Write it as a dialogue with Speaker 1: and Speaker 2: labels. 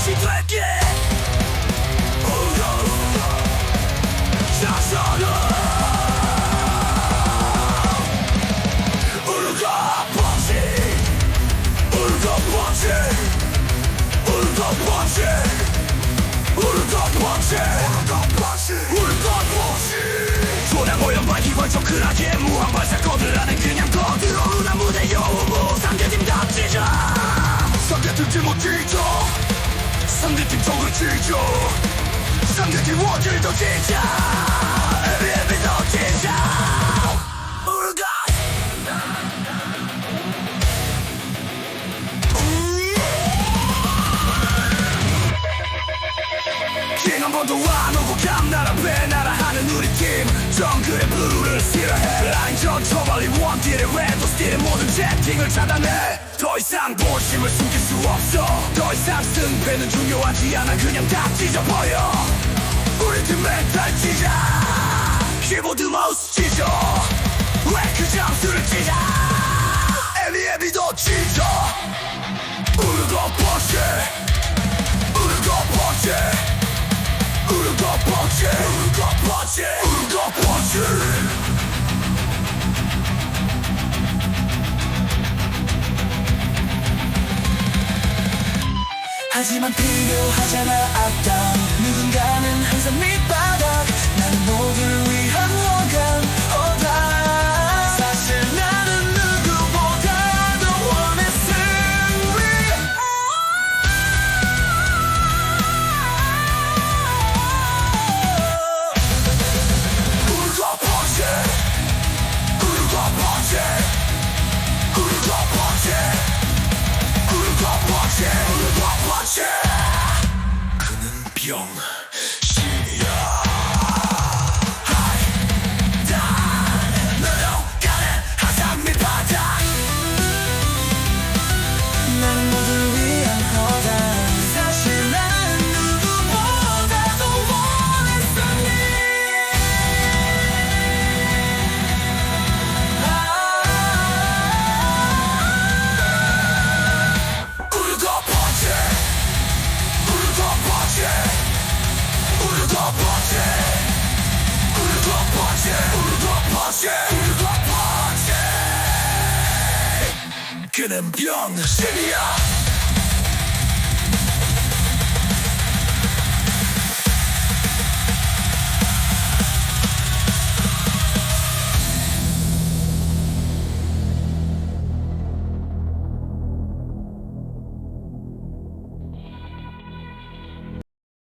Speaker 1: 것이 될게 울어 자서는 울고 번지 적을 찢어 상대팀 원질 더 찢어 에비에비 더 찢어 울고 킹한 번도 안 오고 감나라 배나라 하는 우리 팀. 정글의 블루를 싫어해. 라인 전 초 발리 원딜의 레드 스틸의 모든 채팅을 차단해. 더 이상 본심을 숨길 수 없어. 더 이상 승패는 중요하지 않아. 그냥 다 찢어버려. 우리 팀 멘탈 찢어 키보드 마우스 찢어. 랭크 점수를 찢어? 에비에비도 찢어. 울고 버시 울고 버시 울고 버시 울고 버시 울고 버시
Speaker 2: 하지만 필요하잖아 악당 누군가는 항상 밑바닥. 나는 모두
Speaker 1: 그 버시 그는 병신이야